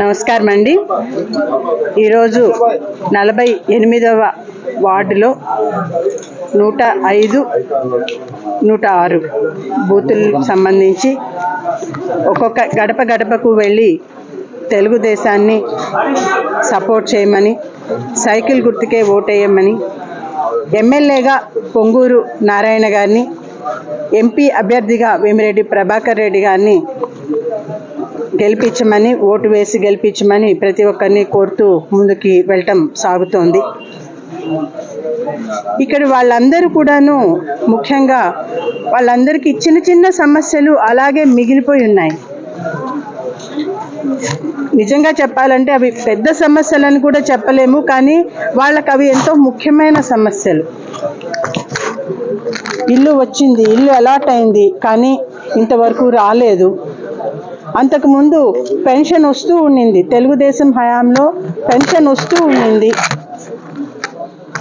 నమస్కారం అండి ఈరోజు నలభై ఎనిమిదవ వార్డులో నూట ఐదు నూట ఆరు బూతులకు సంబంధించి ఒక్కొక్క గడప గడపకు వెళ్ళి తెలుగుదేశాన్ని సపోర్ట్ చేయమని సైకిల్ గుర్తుకే ఓటేయమని ఎమ్మెల్యేగా పొంగూరు నారాయణ గారిని ఎంపీ అభ్యర్థిగా వేమిరెడ్డి ప్రభాకర్ రెడ్డి గారిని గెలిపించమని ఓటు వేసి గెలిపించమని ప్రతి ఒక్కరిని కోరుతూ ముందుకి వెళ్ళటం సాగుతోంది. ఇక్కడ వాళ్ళందరూ కూడాను ముఖ్యంగా వాళ్ళందరికీ చిన్న చిన్న సమస్యలు అలాగే మిగిలిపోయి ఉన్నాయి. నిజంగా చెప్పాలంటే అవి పెద్ద సమస్యలని కూడా చెప్పలేము కానీ వాళ్ళకి అవి ఎంతో ముఖ్యమైన సమస్యలు. ఇల్లు వచ్చింది ఇల్లు అలాట్ అయింది కానీ ఇంతవరకు రాలేదు. అంతకుముందు పెన్షన్ వస్తూ ఉండింది. తెలుగుదేశం హయాంలో పెన్షన్ వస్తూ ఉండింది.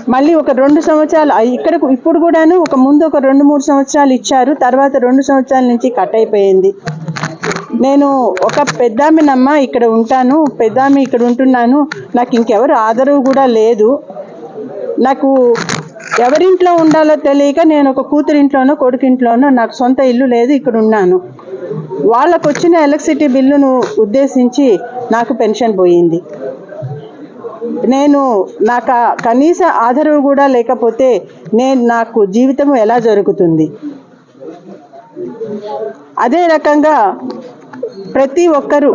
మళ్ళీ ఒక రెండు సంవత్సరాలు ఇక్కడ ఇప్పుడు కూడాను ఒక ముందు ఒక రెండు మూడు సంవత్సరాలు ఇచ్చారు. తర్వాత రెండు సంవత్సరాల నుంచి కట్ అయిపోయింది. నేను ఒక పెద్దామినమ్మ ఇక్కడ ఉంటాను. పెద్దామి ఇక్కడ ఉంటున్నాను. నాకు ఇంకెవరు ఆదరవు కూడా లేదు. నాకు ఎవరింట్లో ఉండాలో తెలియక నేను ఒక కూతురింట్లోనో కొడుకింట్లోనో నాకు సొంత ఇల్లు లేదు. ఇక్కడ ఉన్నాను. వాళ్ళకు వచ్చిన ఎలక్ట్రిసిటీ బిల్లును ఉద్దేశించి నాకు పెన్షన్ పోయింది. నేను నాకు కనీస ఆధారం కూడా లేకపోతే నేను నాకు జీవితం ఎలా జరుగుతుంది? అదే రకంగా ప్రతి ఒక్కరు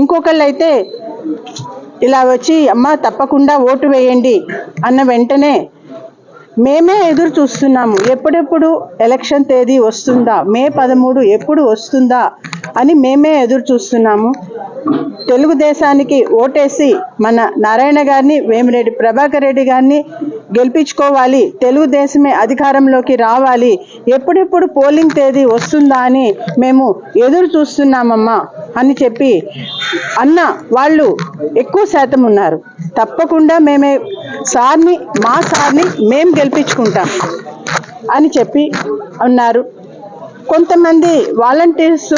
ఇంకొకళ్ళు అయితే ఇలా వచ్చి అమ్మ తప్పకుండా ఓటు వేయండి అన్న వెంటనే మేమే ఎదురు చూస్తున్నాము. ఎప్పుడెప్పుడు ఎలక్షన్ తేదీ వస్తుందా? మే పదమూడు ఎప్పుడు వస్తుందా? అని మేమే ఎదురు చూస్తున్నాము. తెలుగుదేశానికి ఓటేసి మన నారాయణ గారిని వేమిరెడ్డి ప్రభాకర్ రెడ్డి గారిని గెలిపించుకోవాలి. తెలుగుదేశమే అధికారంలోకి రావాలి. ఎప్పుడెప్పుడు పోలింగ్ తేదీ వస్తుందా అని మేము ఎదురు చూస్తున్నామమ్మా అని చెప్పి అన్న వాళ్ళు ఎక్కువ శాతం ఉన్నారు. తప్పకుండా మేమే సార్ని మా సార్ని మేము గెలిపించుకుంటాం అని చెప్పి అన్నారు. కొంతమంది వాలంటీర్స్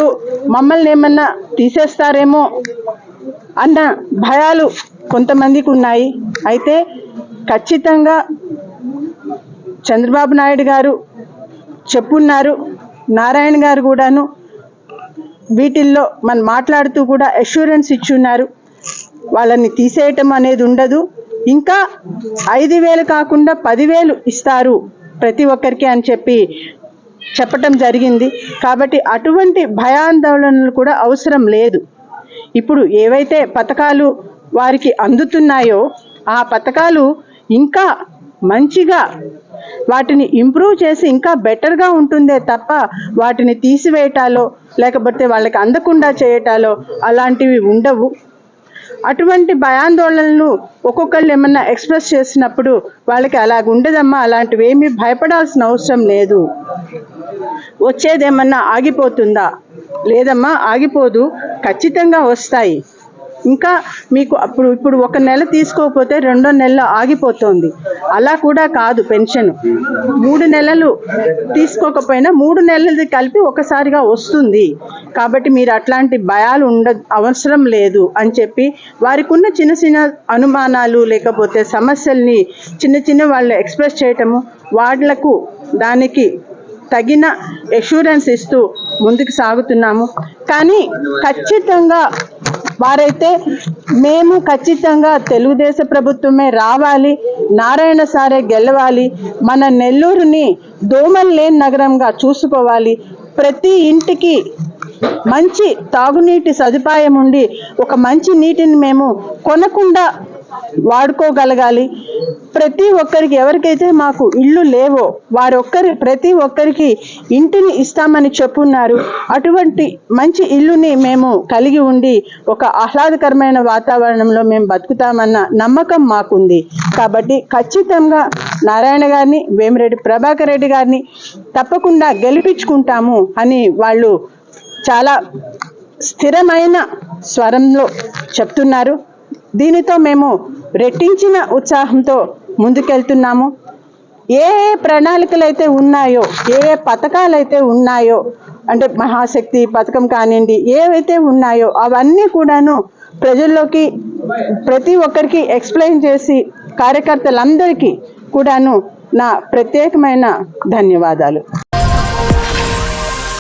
మమ్మల్ని ఏమన్నా తీసేస్తారేమో అన్న భయాలు కొంతమందికి ఉన్నాయి. అయితే ఖచ్చితంగా చంద్రబాబు నాయుడు గారు చెప్పున్నారు. నారాయణ గారు కూడాను వీటిల్లో మనం మాట్లాడుతూ కూడా అష్యూరెన్స్ ఇచ్చున్నారు వాళ్ళని తీసేయటం అనేది ఉండదు. ఇంకా ఐదు వేలు కాకుండా పదివేలు ఇస్తారు ప్రతి ఒక్కరికి అని చెప్పి చెప్పటం జరిగింది. కాబట్టి అటువంటి భయాందోళనలు కూడా అవసరం లేదు. ఇప్పుడు ఏవైతే పథకాలు వారికి అందుతున్నాయో ఆ పథకాలు ఇంకా మంచిగా వాటిని ఇంప్రూవ్ చేసి ఇంకా బెటర్గా ఉంటుందే తప్ప వాటిని తీసివేయటాలో లేకపోతే వాళ్ళకి అందకుండా చేయటాలో అలాంటివి ఉండవు. అటువంటి భయాందోళనలు ఒక్కొక్కళ్ళు ఏమన్నా ఎక్స్ప్రెస్ చేసినప్పుడు వాళ్ళకి అలాగ ఉండదమ్మా అలాంటివి ఏమీ భయపడాల్సిన అవసరం లేదు. వచ్చేదేమన్నా ఆగిపోతుందా? లేదమ్మా ఆగిపోదు ఖచ్చితంగా వస్తాయి. ఇంకా మీకు అప్పుడు ఇప్పుడు ఒక నెల తీసుకోకపోతే రెండో నెలలో ఆగిపోతుంది. అలా కూడా కాదు పెన్షన్. మూడు నెలలు తీసుకోకపోయినా మూడు నెలలది కలిపి ఒకసారిగా వస్తుంది. కాబట్టి మీరు అట్లాంటి భయాలు ఉండ అవసరం లేదు అని చెప్పి వారికి ఉన్న చిన్న చిన్న అనుమానాలు లేకపోతే సమస్యల్ని చిన్న చిన్న వాళ్ళు ఎక్స్ప్రెస్ చేయటము వాళ్ళకు దానికి తగిన ఎష్యూరెన్స్ ఇస్తూ ముందుకు సాగుతున్నాము. కానీ ఖచ్చితంగా వారైతే మేము ఖచ్చితంగా తెలుగుదేశ ప్రభుత్వమే రావాలి నారాయణ సారే గెలవాలి మన నెల్లూరుని దోమలు లేని నగరంగా చూసుకోవాలి. ప్రతి ఇంటికి మంచి తాగునీటి సదుపాయం ఉండి ఒక మంచి నీటిని మేము కొనకుండా వాడుకోగలగాలి. ప్రతి ఒక్కరికి ఎవరికైతే మాకు ఇల్లు లేవో వారొక్కరి ప్రతి ఒక్కరికి ఇంటిని ఇస్తామని చెప్పున్నారు. అటువంటి మంచి ఇల్లుని మేము కలిగి ఉండి ఒక ఆహ్లాదకరమైన వాతావరణంలో మేము బతుకుతామన్న నమ్మకం మాకుంది. కాబట్టి ఖచ్చితంగా నారాయణ గారిని వేమిరెడ్డి ప్రభాకర్ రెడ్డి గారిని తప్పకుండా గెలిపించుకుంటాము అని వాళ్ళు చాలా స్థిరమైన స్వరంలో చెప్తున్నారు. దీనితో మేము రెట్టించిన ఉత్సాహంతో ముందుకెళ్తున్నాము. ఏ ఏ ప్రణాళికలు అయితే ఉన్నాయో ఏ ఏ పథకాలు అయితే ఉన్నాయో అంటే మహాశక్తి పథకం కానివ్వండి ఏవైతే ఉన్నాయో అవన్నీ కూడాను ప్రజల్లోకి ప్రతి ఒక్కరికి ఎక్స్ప్లెయిన్ చేసి కార్యకర్తలందరికీ కూడాను నా ప్రత్యేకమైన ధన్యవాదాలు.